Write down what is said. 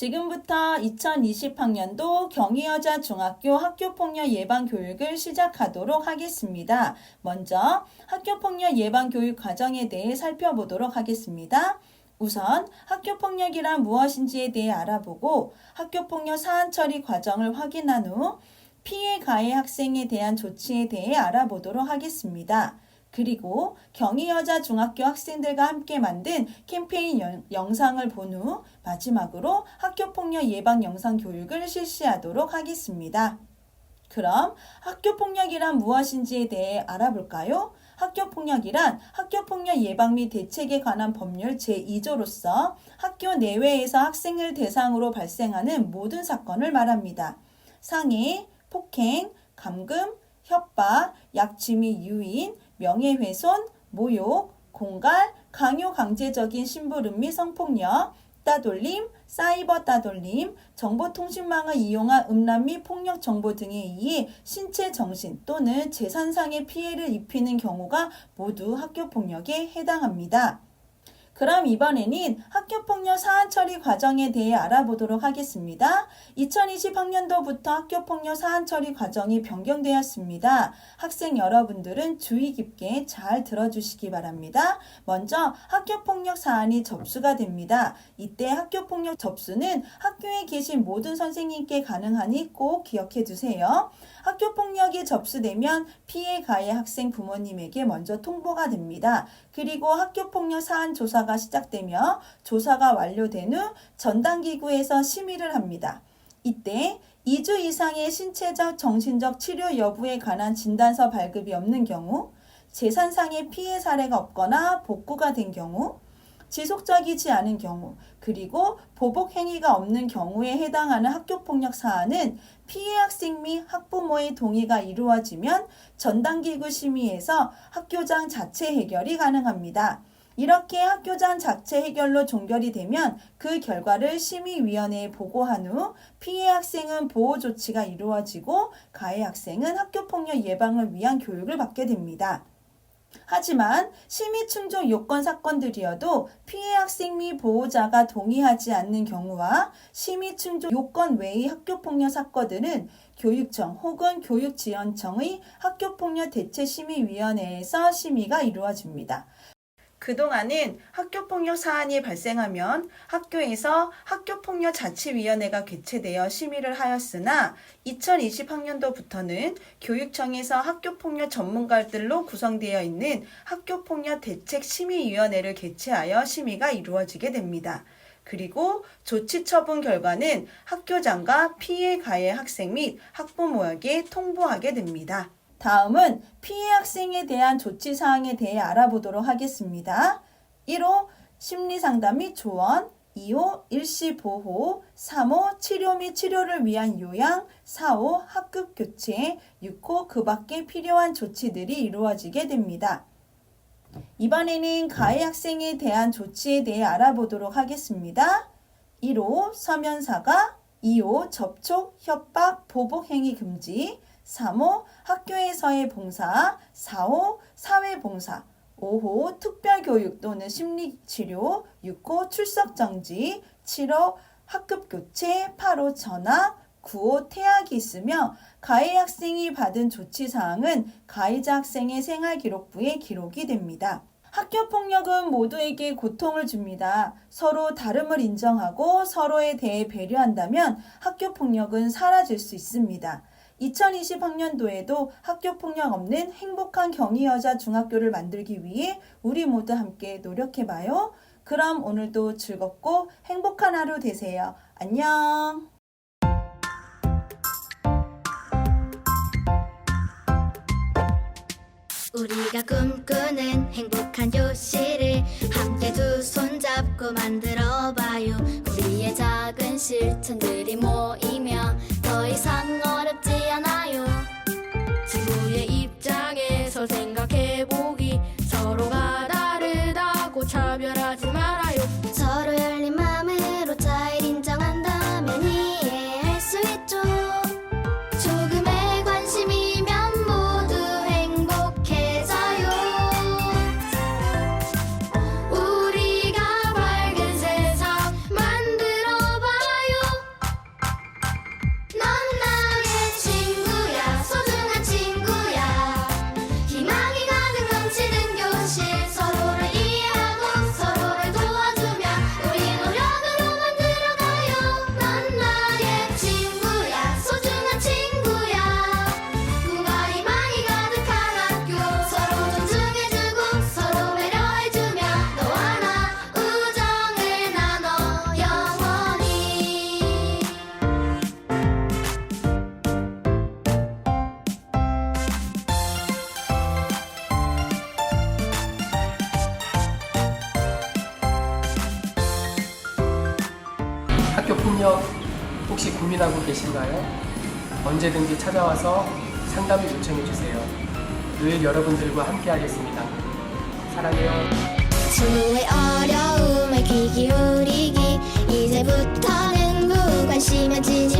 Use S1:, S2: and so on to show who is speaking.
S1: 지금부터 2020학년도 경희여자 중학교 학교폭력 예방 교육을 시작하도록 하겠습니다. 먼저 학교폭력 예방 교육 과정에 대해 살펴보도록 하겠습니다. 우선 학교폭력이란 무엇인지에 대해 알아보고 학교폭력 사안 처리 과정을 확인한 후 피해 가해 학생에 대한 조치에 대해 알아보도록 하겠습니다. 그리고 경희여자 중학교 학생들과 함께 만든 캠페인 영- 영상을 본 후 마지막으로 학교폭력 예방 영상 교육을 실시하도록 하겠습니다. 그럼 학교폭력이란 무엇인지에 대해 알아볼까요? 학교폭력이란 학교폭력 예방 및 대책에 관한 법률 제2조로서 학교 내외에서 학생을 대상으로 발생하는 모든 사건을 말합니다. 상해, 폭행, 감금, 협박, 약취 및 유인, 명예훼손, 모욕, 공갈, 강요 강제적인 심부름 및 성폭력, 따돌림, 사이버 따돌림, 정보통신망을 이용한 음란 및 폭력 정보 등에 의해 신체, 정신 또는 재산상의 피해를 입히는 경우가 모두 학교폭력에 해당합니다. 그럼 이번에는 학교폭력 사안 처리 과정에 대해 알아보도록 하겠습니다. 2020학년도부터 학교폭력 사안 처리 과정이 변경되었습니다. 학생 여러분들은 주의 깊게 잘 들어주시기 바랍니다. 먼저 학교폭력 사안이 접수가 됩니다. 이때 학교폭력 접수는 학교에 계신 모든 선생님께 가능하니 꼭 기억해 두세요. 학교폭력이 접수되면 피해 가해 학생 부모님에게 먼저 통보가 됩니다. 그리고 학교폭력 사안 조사가 시작되며 조사가 완료된 후 전담기구에서 심의를 합니다. 이때 2주 이상의 신체적, 정신적 치료 여부에 관한 진단서 발급이 없는 경우, 재산상의 피해 사례가 없거나 복구가 된 경우, 지속적이지 않은 경우, 그리고 보복 행위가 없는 경우에 해당하는 학교폭력 사안은 피해 학생 및 학부모의 동의가 이루어지면 전담기구 심의에서 학교장 자체 해결이 가능합니다. 이렇게 학교장 자체 해결로 종결이 되면 그 결과를 심의위원회에 보고한 후 피해 학생은 보호 조치가 이루어지고 가해 학생은 학교폭력 예방을 위한 교육을 받게 됩니다. 하지만 심의 충족 요건 사건들이어도 피해 학생 및 보호자가 동의하지 않는 경우와 심의 충족 요건 외의 학교폭력 사건들은 교육청 혹은 교육지원청의 학교폭력 대체심의위원회에서 심의가 이루어집니다. 그동안은 학교폭력 사안이 발생하면 학교에서 학교폭력 자치위원회가 개최되어 심의를 하였으나 2020학년도부터는 교육청에서 학교폭력 전문가들로 구성되어 있는 학교폭력 대책심의위원회를 개최하여 심의가 이루어지게 됩니다. 그리고 조치 처분 결과는 학교장과 피해 가해 학생 및 학부모에게 통보하게 됩니다. 다음은 피해 학생에 대한 조치 사항에 대해 알아보도록 하겠습니다. 1호 심리 상담 및 조언, 2호 일시 보호, 3호 치료 및 치료를 위한 요양, 4호 학급 교체, 6호 그 밖에 필요한 조치들이 이루어지게 됩니다. 이번에는 가해 학생에 대한 조치에 대해 알아보도록 하겠습니다. 1호 서면 사과, 2호 접촉, 협박, 보복 행위 금지, 3호 학교에서의 봉사, 4호 사회봉사, 5호 특별교육 또는 심리치료, 6호 출석정지, 7호 학급교체, 8호 전학, 9호 퇴학이 있으며 가해 학생이 받은 조치사항은 가해자 학생의 생활기록부에 기록이 됩니다. 학교 폭력은 모두에게 고통을 줍니다. 서로 다름을 인정하고 서로에 대해 배려한다면 학교 폭력은 사라질 수 있습니다. 2020학년도에도 학교 폭력 없는 행복한 경희여자 중학교를 만들기 위해 우리 모두 함께 노력해봐요. 그럼 오늘도 즐겁고 행복한 하루 되세요. 안녕!
S2: 만들어봐요 우리의 작은 실천들이 모이면
S3: 협력 혹시 고민하고 계신가요? 언제든지 찾아와서 상담을 요청해 주세요. 늘 여러분들과 함께 하겠습니다. 사랑해요.
S2: 친구의 어려움에 귀 기울이기 이제부터는 무관심해지지 마